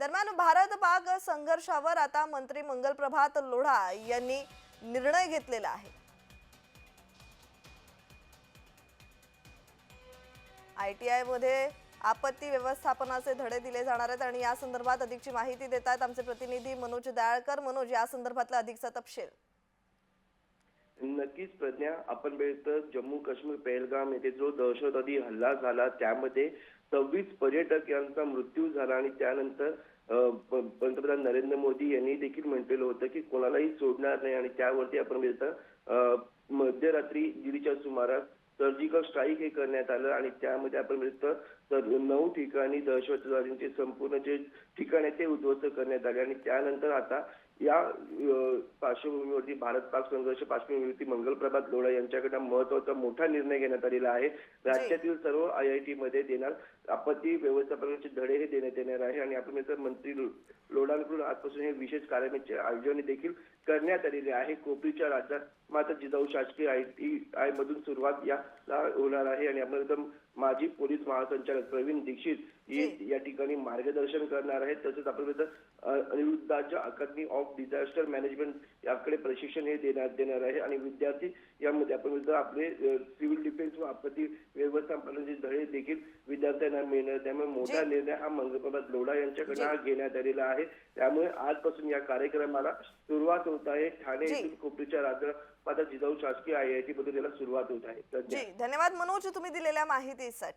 दरम्यान भारत पाक संघर्षावर आता मंत्री मंगल प्रभात लोढा यांनी निर्णय घेतलेला आहे. आय टी आयमध्ये आपत्ती व्यवस्थापनाचे धडे दिले जाणार आहेत आणि या संदर्भात अधिकची माहिती देत आहेत आमचे प्रतिनिधी मनोज दयाळकर मनोज या संदर्भातला अधिकचा तपशील. नक्कीच प्रज्ञा आपण बघितलं जम्मू काश्मीर पहलगाम येथे जो दहशतवादी हल्ला झाला त्यामध्ये सव्वीस पर्यटक यांचा मृत्यू झाला आणि त्यानंतर पंतप्रधान नरेंद्र मोदी यांनी देखील म्हटलेलं होतं की कोणालाही सोडणार नाही आणि त्यावरती आपण बघितलं मध्यरात्री दीडच्या सुमारास सर्जिकल स्ट्राईक हे करण्यात आलं आणि त्यामध्ये आपण तर नऊ ठिकाणी दहशतवाद्यांचे संपूर्ण जे ठिकाण आहे ते उद्ध्वस्त करण्यात आले. आणि त्यानंतर आता या पार्श्वभूमीवरती भारत पाक संघर्ष पार्श्वभूमीवरती मंगल प्रभात लोढा यांच्याकडे महत्त्वाचा मोठा निर्णय घेण्यात आलेला आहे. राज्यातील सर्व आय आय टी मध्ये देणार आपत्ती व्यवस्थापनाचे धडे हे देण्यात येणार आहे. आणि आपण मंत्री लोढांकडून आजपासून हे विशेष कार्यक्रमाचे आयोजन देखील करण्यात आलेले आहे. कोपरीच्या राज्यात मात्र जिजाऊ शासकीय आय टी आय मधून सुरुवात याला होणार आहे आणि आपण एकदम माजी पोलीस महासंचालक प्रवीण दीक्षित या ठिकाणी मार्गदर्शन करणार आहेत. तसेच अ, अनिरुद्धाच्या अकादमी ऑफ डिझास्टर मॅनेजमेंट याकडे प्रशिक्षण हे देण्यात देणार आहे. आणि विद्यार्थी यामध्ये आपण आपले सिव्हिल डिफेन्स व आपत्ती व्यवस्थापनाचे धडे देखील विद्यार्थ्यांना मिळणार. त्यामुळे मोठा निर्णय हा मंगलप्रभात लोढा यांच्याकडे हा घेण्यात आलेला आहे. त्यामुळे आजपासून या कार्यक्रमाला सुरुवात होत आहे. ठाणे. येथील कोपरीच्या राज्यात जिजाऊ शासकीय आय आय टी मध्ये त्याला सुरुवात होत आहे. जी धन्यवाद मनोज तुम्ही दिलेल्या माहितीसाठी.